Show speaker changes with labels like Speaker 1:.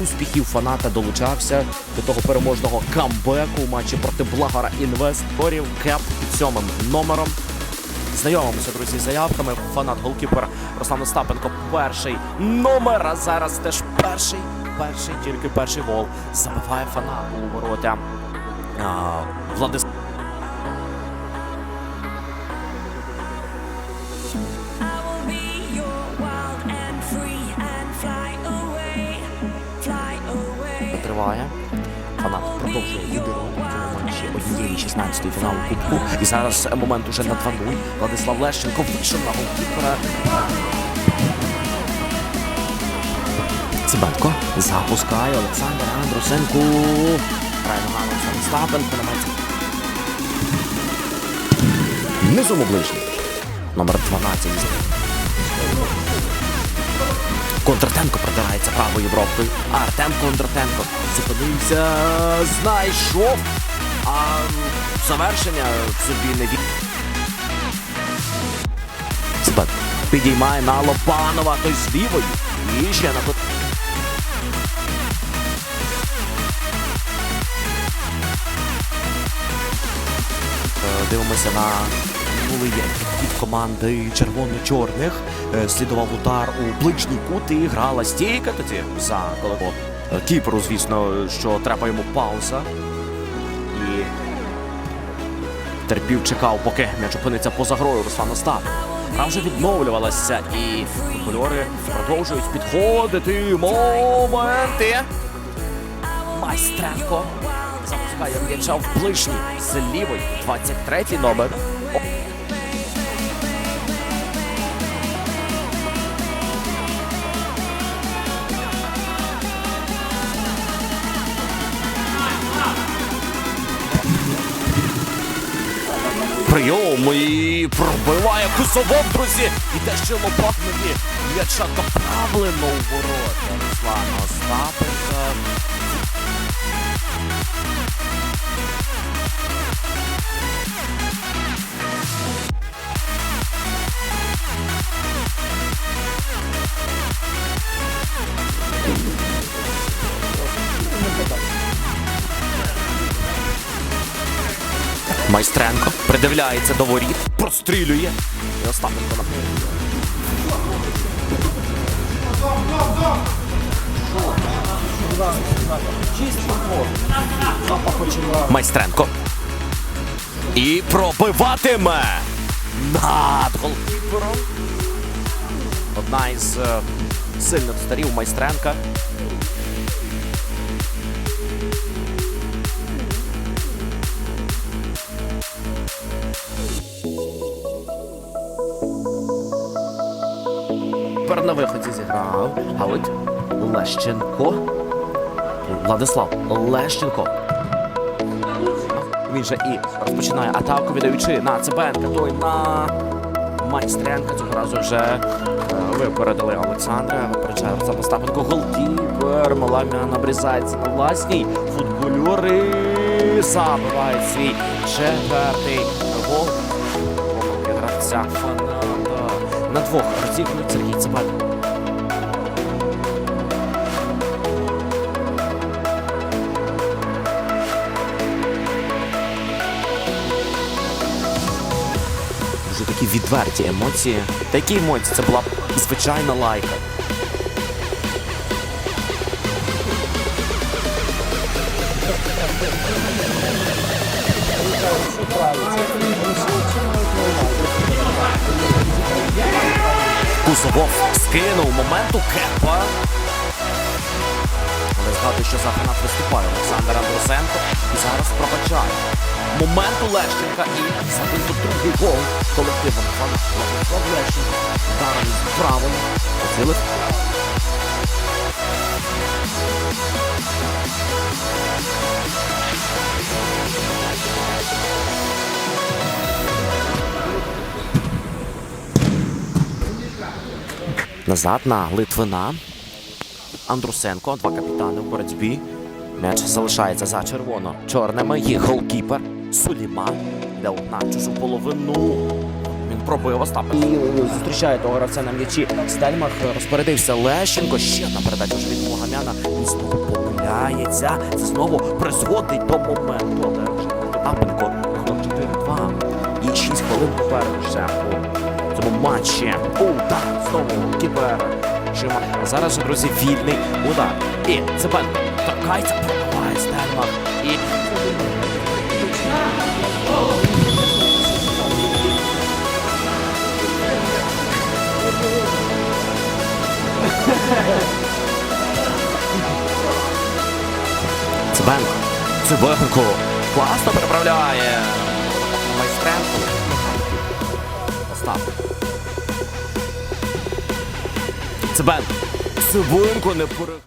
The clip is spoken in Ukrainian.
Speaker 1: успіхів фаната долучався до того переможного камбеку у матчі проти Благора інвесторів. Кеп під сьомим номером. Знайомимося, друзі, з заявками. Фанат голкіпер Руслан Остапенко перший номер. А зараз теж перший, перший, тільки перший гол. Забиває фанат у воротя. А, Триває. Фанат продовжує лідерувати в матчі однієї 16-ї фіналу кубку. І зараз момент уже на 2-0. Владислав Лещенко вийшов на голкіпера. Цибенко запускає Олександр Андрусенко. Грає ногами Олександр Стапенко намагається. Низом у. Номер 12. Кондратенко продирається правою бровкою. Артем Кондратенко зупинився, знайшов. А завершення собі не від. Себе підіймає на Лопанова, той з лівою. І ще на. Е, Дивимося на минулий від команди червоно-чорних. Е, Слідував удар у ближній кут і грала стійка тоді за колего. Кіперу, звісно, що треба йому пауза. І терпів, чекав, поки м'яч опиниться поза грою Руслан Остап. Гра вже відновлювалася, і футбольори продовжують підходити. Моменти. Майстренко запускає м'яча в ближній з лівої. 23-й номер. Прийом і пробиває кусовом, друзі. І те ще мені м'яча направлено у ворота Руслана Остапенка. Майстренко придивляється до воріт, прострілює. І Остапенко на Майстренко. І пробиватиме над голкіпером. Одна із е, сильних старів майстренка. Тепер на виході зіграв. А от Лещенко. Владислав Лещенко. Він же і розпочинає атаку, віддаючи на Цибенка. Той на майстренка. Цього разу вже е, випередили Олександра. Випереджає Руслан Остапенко. Голкіпер. Маламян обрізається на власній. Футбольори забивають свій четвертий гол. Помилки гравця. На двох розігнуть Сергій Цибенко. Дуже такі відверті емоції. Такі емоції це була звичайна лайка. Кузовов скинув моменту кепа. Але згадую, що за фанат виступає Олександр Андрусенко. І зараз пробачає. Моменту Лещенка і забив другий гол колективом Владислав Лещенко. Ударом з правою. Поцілив. Назад на Литвина. Андрусенко, два капітани в боротьбі. М'яч залишається за червоно. Чорними є голкіпер Суліма. Йде на чужу половину. Він пробив Остапенко. І зустрічає того гравця на м'ячі. Стельмах розпорядився Лещенко. Ще одна передача вже від Мугамяна. Він знову помиляється. Це знову призводить до моменту. Остапенко 4-2. І 6 хвилин попереду ще у матчі. Удар знову кіпер. Шима. А зараз же, друзі, вільний удар. І Цибенко торкається, пробиває Стельмах. І Цибенко. Цибенко. Класно переправляє. Майстренко. Остап. Цибенко. Цибенко не пере...